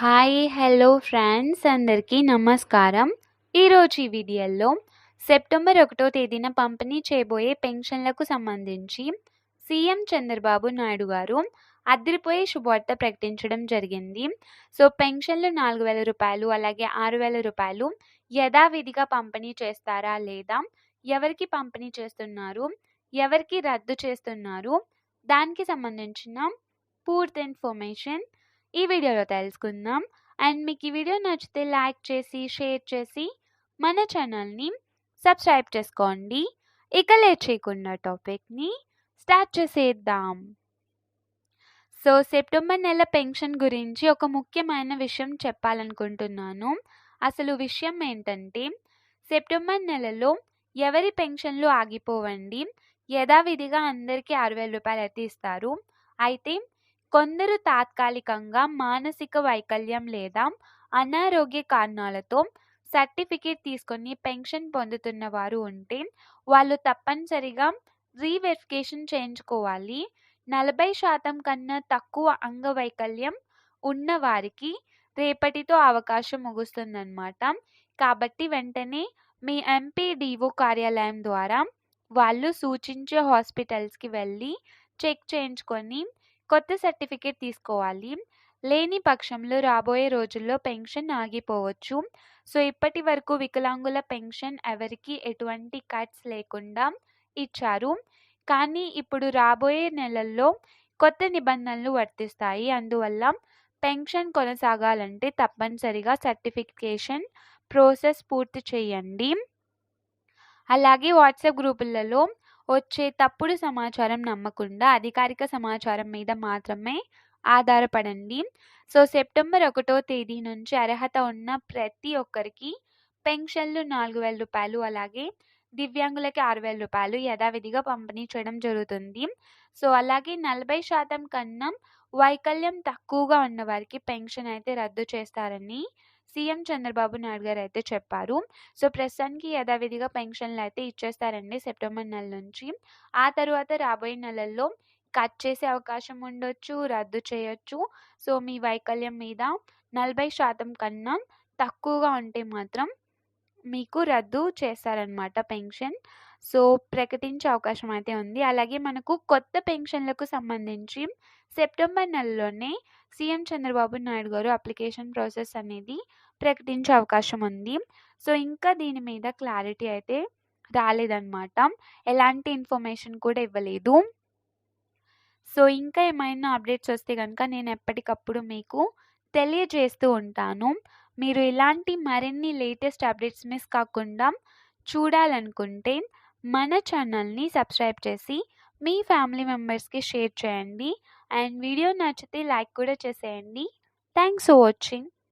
Hi hello friends అందరికీ నమస్కారం. ఈరోజు ఈ వీడియోలో సెప్టెంబర్ ఒకటో తేదీన పంపిణీ చేయబోయే పెన్షన్లకు సంబంధించి సీఎం చంద్రబాబు నాయుడు గారు అదిరిపోయే శుభవార్త ప్రకటించడం జరిగింది. సో పెన్షన్లు నాలుగు వేల రూపాయలు అలాగే ఆరు వేల రూపాయలు యథావిధిగా పంపిణీ చేస్తారా లేదా ఎవరికి పంపిణీ చేస్తున్నారు ఎవరికి రద్దు చేస్తున్నారు దానికి సంబంధించిన పూర్తి ఇన్ఫర్మేషన్ ఈ వీడియోలో తెలుసుకుందాం. అండ్ మీకు ఈ వీడియో నచ్చితే లైక్ చేసి షేర్ చేసి మన ఛానల్ని సబ్స్క్రైబ్ చేసుకోండి. ఇక లేట్ చేయకుండా టాపిక్ని స్టార్ట్ చేసేద్దాం. సో సెప్టెంబర్ నెల పెన్షన్ గురించి ఒక ముఖ్యమైన విషయం చెప్పాలనుకుంటున్నాను. అసలు విషయం ఏంటంటే సెప్టెంబర్ నెలలో ఎవరి పెన్షన్లు ఆగిపోవండి? యథావిధిగా అందరికీ ఆరు వేల రూపాయలు అయితే ఇస్తారు అయితే కొందరు తాత్కాలికంగా మానసిక వైకల్యం లేదా అనారోగ్య కారణాలతో సర్టిఫికేట్ తీసుకొని పెన్షన్ పొందుతున్న వారు ఉంటే వాళ్ళు తప్పనిసరిగా రీవెరిఫికేషన్ చేయించుకోవాలి. నలభై శాతం కన్నా తక్కువ అంగవైకల్యం ఉన్న వారికి రేపటితో అవకాశం ముగుస్తుందన్నమాట. కాబట్టి వెంటనే మీ ఎంపీడీఓ కార్యాలయం ద్వారా వాళ్ళు సూచించే హాస్పిటల్స్కి వెళ్ళి చెక్ చేయించుకొని కొత్త సర్టిఫికేట్ తీసుకోవాలి. లేని పక్షంలో రాబోయే రోజుల్లో పెన్షన్ ఆగిపోవచ్చు. సో ఇప్పటి వరకు వికలాంగుల పెన్షన్ ఎవరికి ఎటువంటి కట్స్ లేకుండా ఇచ్చారు. కానీ ఇప్పుడు రాబోయే నెలల్లో కొత్త నిబంధనలు వర్తిస్తాయి. అందువల్ల పెన్షన్ కొనసాగాలంటే తప్పనిసరిగా సర్టిఫికేషన్ ప్రాసెస్ పూర్తి చేయండి. అలాగే వాట్సాప్ గ్రూపులలో వచ్చే తప్పుడు సమాచారం నమ్మకుండా అధికారిక సమాచారం మీద మాత్రమే ఆధారపడండి. సో సెప్టెంబర్ ఒకటో తేదీ నుంచి అర్హత ఉన్న ప్రతి ఒక్కరికి పెన్షన్లు నాలుగు వేల రూపాయలు అలాగే దివ్యాంగులకి ఆరు వేల రూపాయలు యథావిధిగా పంపిణీ చేయడం జరుగుతుంది. సో అలాగే నలభై శాతం కన్నా వైకల్యం తక్కువగా ఉన్న వారికి పెన్షన్ అయితే రద్దు చేస్తారని సీఎం చంద్రబాబు నాయుడు గారు అయితే చెప్పారు. సో ప్రస్తుతానికి యథావిధిగా పెన్షన్లు అయితే ఇచ్చేస్తారండి సెప్టెంబర్ నెల నుంచి. ఆ తర్వాత రాబోయే నెలల్లో కట్ చేసే అవకాశం ఉండొచ్చు రద్దు చేయొచ్చు. సో మీ వైకల్యం మీద నలభై శాతం కన్నా తక్కువగా ఉంటే మాత్రం మీకు రద్దు చేస్తారనమాట పెన్షన్. సో ప్రకటించే అవకాశం అయితే ఉంది. అలాగే మనకు కొత్త పెన్షన్లకు సంబంధించి సెప్టెంబర్ నెలలోనే సీఎం చంద్రబాబు నాయుడు గారు అప్లికేషన్ ప్రాసెస్ అనేది ప్రకటించే అవకాశం ఉంది. సో ఇంకా దీని మీద క్లారిటీ అయితే రాలేదన్నమాట. ఎలాంటి ఇన్ఫర్మేషన్ కూడా ఇవ్వలేదు. సో ఇంకా ఏమైనా అప్డేట్స్ వస్తే కనుక నేను ఎప్పటికప్పుడు మీకు తెలియజేస్తూ ఉంటాను. మీరు ఇలాంటి మరిన్ని లేటెస్ట్ అప్డేట్స్ మిస్ కాకుండా చూడాలనుకుంటే మన ఛానల్ని సబ్స్క్రైబ్ చేసి మీ ఫ్యామిలీ మెంబర్స్కి షేర్ చేయండి. అండ్ వీడియో నచ్చితే లైక్ కూడా చేసేయండి. Thanks for watching.